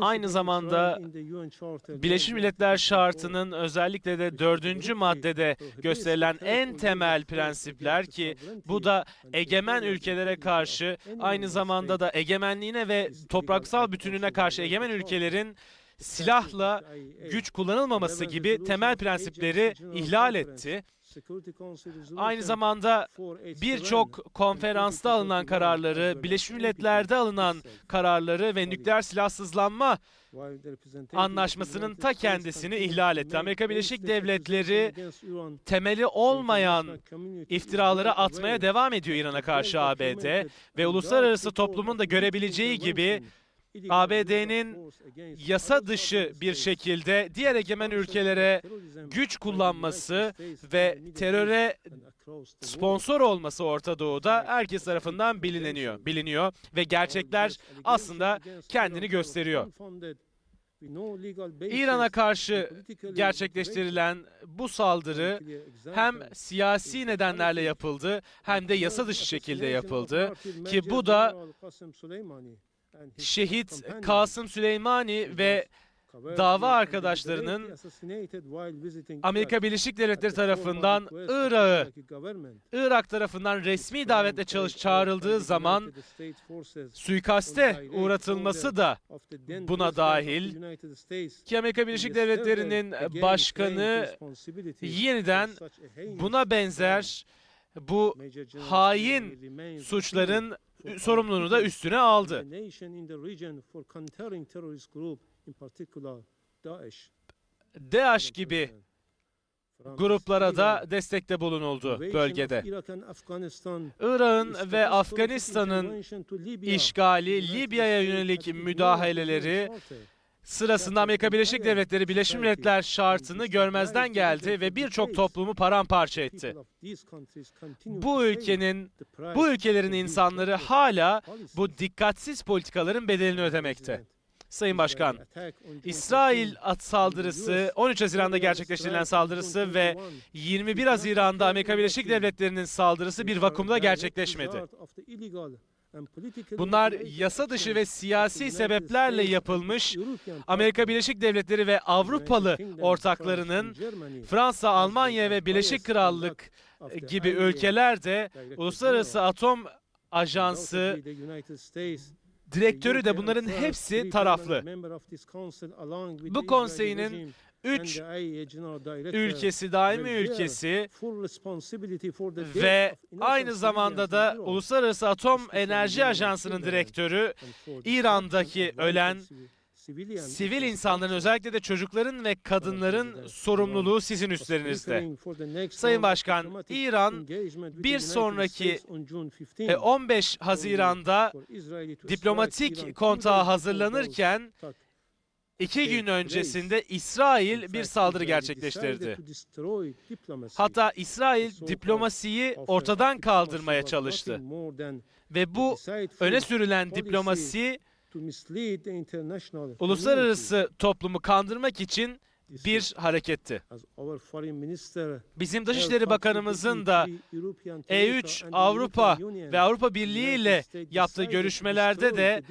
Aynı zamanda Birleşmiş Milletler Şartı'nın özellikle de dördüncü maddede gösterilen en temel prensipler ki bu da egemen ülkelere karşı aynı zamanda da egemenliğine ve topraksal bütünlüğüne karşı egemen ülkelerin silahla güç kullanılmaması gibi temel prensipleri ihlal etti. Aynı zamanda birçok konferansta alınan kararları, Birleşmiş Milletler'de alınan kararları ve nükleer silahsızlanma anlaşmasının ta kendisini ihlal etti. Amerika Birleşik Devletleri temeli olmayan iftiraları atmaya devam ediyor İran'a karşı ABD ve uluslararası toplumun da görebileceği gibi ABD'nin yasa dışı bir şekilde diğer egemen ülkelere güç kullanması ve teröre sponsor olması Orta Doğu'da herkes tarafından bilineniyor, biliniyor ve gerçekler aslında kendini gösteriyor. İran'a karşı gerçekleştirilen bu saldırı hem siyasi nedenlerle yapıldı hem de yasa dışı şekilde yapıldı ki bu da şehit Kasım Süleymani ve dava arkadaşlarının Amerika Birleşik Devletleri tarafından Irak'ı Irak tarafından resmi davetle çalış çağrıldığı zaman suikaste uğratılması da buna dahil ki Amerika Birleşik Devletleri'nin başkanı yeniden buna benzer bu hain suçların sorumluluğunu da üstüne aldı. DAEŞ gibi gruplara da destekte bulunuldu bölgede. Irak'ın ve Afganistan'ın işgali, Libya'ya yönelik müdahaleleri sırasında Amerika Birleşik Devletleri Birleşmiş Milletler şartını görmezden geldi ve birçok toplumu paramparça etti. Bu ülkenin, bu ülkelerin insanları hala bu dikkatsiz politikaların bedelini ödemekte. Sayın Başkan, İsrail at saldırısı, 13 Haziran'da gerçekleştirilen saldırısı ve 21 Haziran'da Amerika Birleşik Devletleri'nin saldırısı bir vakumda gerçekleşmedi. Bunlar yasa dışı ve siyasi sebeplerle yapılmış Amerika Birleşik Devletleri ve Avrupalı ortaklarının Fransa, Almanya ve Birleşik Krallık gibi ülkelerde Uluslararası Atom Ajansı direktörü de bunların hepsi taraflı. Bu konseyinin üç ülkesi, daimi ülkesi ve aynı zamanda da Uluslararası Atom Enerji Ajansı'nın direktörü İran'daki ölen sivil insanların özellikle de çocukların ve kadınların sorumluluğu sizin üstlerinizde. Sayın Başkan, İran bir sonraki e, 15 Haziran'da diplomatik kontağa hazırlanırken iki gün öncesinde İsrail bir saldırı gerçekleştirdi. Hatta İsrail diplomasiyi ortadan kaldırmaya çalıştı. Ve bu öne sürülen diplomasi uluslararası toplumu kandırmak için bir hareketti. Bizim Dışişleri Bakanımızın da E3 Avrupa ve Avrupa Birliği ile yaptığı görüşmelerde de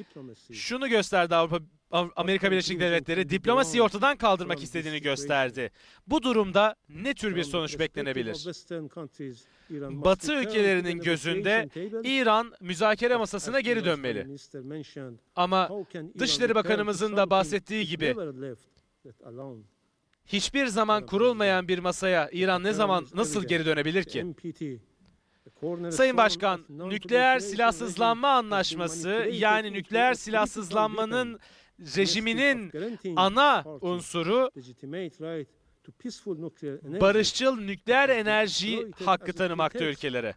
şunu gösterdi Avrupa Amerika Birleşik Devletleri diplomasiyi ortadan kaldırmak istediğini gösterdi. Bu durumda ne tür bir sonuç beklenebilir? Batı ülkelerinin gözünde İran müzakere masasına geri dönmeli. Ama Dışişleri Bakanımızın da bahsettiği gibi hiçbir zaman kurulmayan bir masaya İran ne zaman nasıl geri dönebilir ki? Sayın Başkan, nükleer silahsızlanma anlaşması yani nükleer silahsızlanmanın rejiminin ana unsuru barışçıl nükleer enerji hakkı tanımakta ülkelere.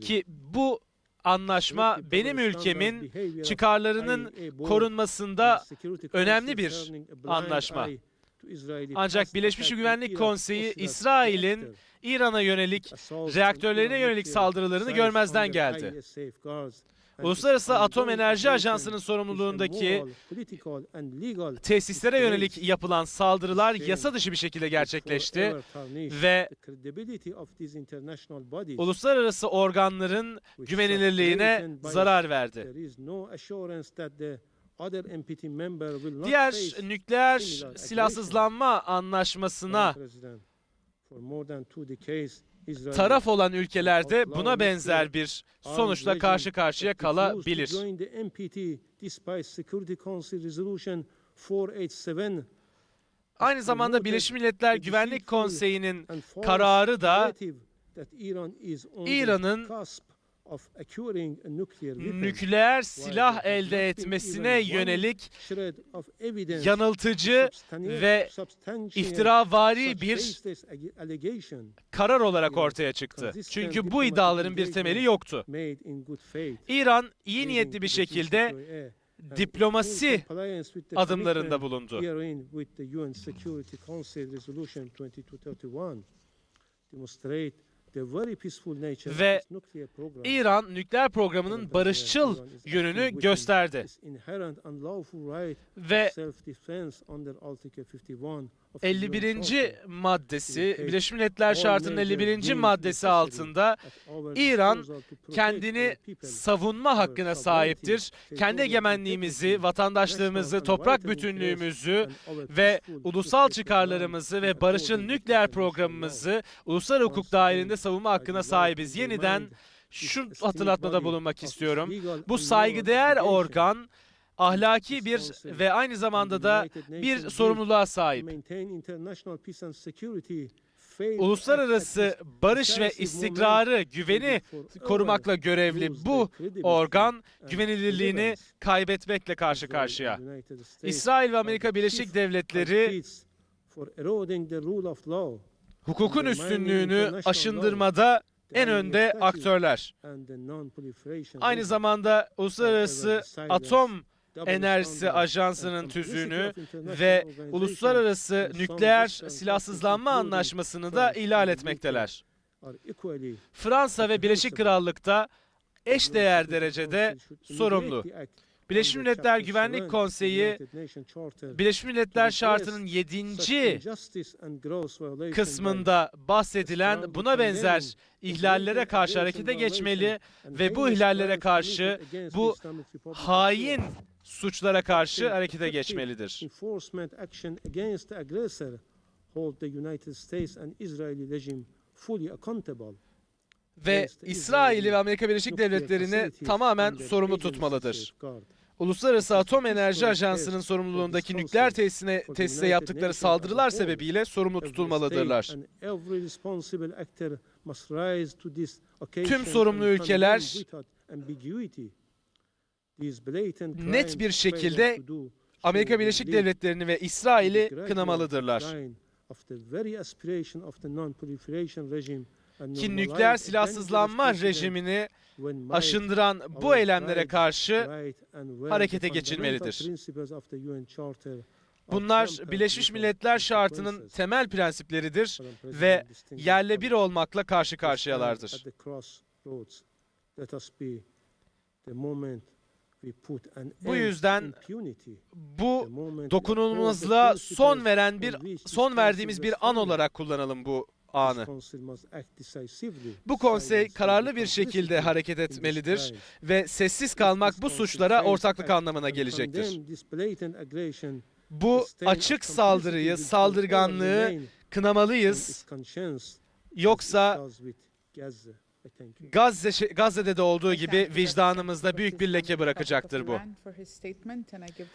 Ki bu anlaşma benim ülkemin çıkarlarının korunmasında önemli bir anlaşma. Ancak Birleşmiş Güvenlik Konseyi İsrail'in İran'a yönelik reaktörlerine yönelik saldırılarını görmezden geldi. Uluslararası Atom Enerji Ajansı'nın sorumluluğundaki tesislere yönelik yapılan saldırılar yasa dışı bir şekilde gerçekleşti ve uluslararası organların güvenilirliğine zarar verdi. Diğer nükleer silahsızlanma anlaşmasına taraf olan ülkeler de buna benzer bir sonuçla karşı karşıya kalabilir. Aynı zamanda Birleşmiş Milletler Güvenlik Konseyi'nin kararı da İran'ın nükleer silah elde etmesine yönelik yanıltıcı ve iftiravari bir karar olarak ortaya çıktı. Çünkü bu iddiaların bir temeli yoktu. İran iyi niyetli bir şekilde diplomasi adımlarında bulundu. Ve İran nükleer programının barışçıl yönünü gösterdi. Ve 51. maddesi, Birleşmiş Milletler Şartı'nın 51. maddesi altında İran kendini savunma hakkına sahiptir. Kendi egemenliğimizi, vatandaşlığımızı, toprak bütünlüğümüzü ve ulusal çıkarlarımızı ve barışın nükleer programımızı uluslararası hukuk dahilinde savunma hakkına sahibiz. Yeniden şu hatırlatmada bulunmak istiyorum. Bu saygıdeğer organ ahlaki bir ve aynı zamanda da bir sorumluluğa sahip. Uluslararası barış ve istikrarı, güveni korumakla görevli bu organ güvenilirliğini kaybetmekle karşı karşıya. İsrail ve Amerika Birleşik Devletleri hukukun üstünlüğünü aşındırmada en önde aktörler. Aynı zamanda Uluslararası Atom Enerjisi Ajansı'nın tüzüğünü ve Uluslararası Nükleer Silahsızlanma Anlaşması'nı da ihlal etmekteler. Fransa ve Birleşik Krallık'ta eşdeğer derecede sorumlu. Birleşmiş Milletler Güvenlik Konseyi, Birleşmiş Milletler Şartı'nın 7. kısmında bahsedilen buna benzer ihlallere karşı harekete geçmeli ve bu ihlallere karşı bu hain suçlara karşı harekete geçmelidir. Ve İsrail'i ve Amerika Birleşik Devletleri'ni tamamen sorumlu tutmalıdır. Uluslararası Atom Enerji Ajansı'nın sorumluluğundaki nükleer tesisine, tesise yaptıkları saldırılar sebebiyle sorumlu tutulmalıdırlar. Tüm sorumlu ülkeler net bir şekilde Amerika Birleşik Devletleri'ni ve İsrail'i kınamalıdırlar. Ki nükleer silahsızlanma rejimini aşındıran bu eylemlere karşı harekete geçilmelidir. Bunlar Birleşmiş Milletler Şartı'nın temel prensipleridir ve yerle bir olmakla karşı karşıyalardır. Bu yüzden bu dokunulmazlığa son veren bir son verdiğimiz bir an olarak kullanalım bu anı. Bu konsey kararlı bir şekilde hareket etmelidir ve sessiz kalmak bu suçlara ortaklık anlamına gelecektir. Bu açık saldırıyı, saldırganlığı kınamalıyız. Yoksa Gazze, Gazze'de de olduğu gibi vicdanımızda büyük bir leke bırakacaktır bu.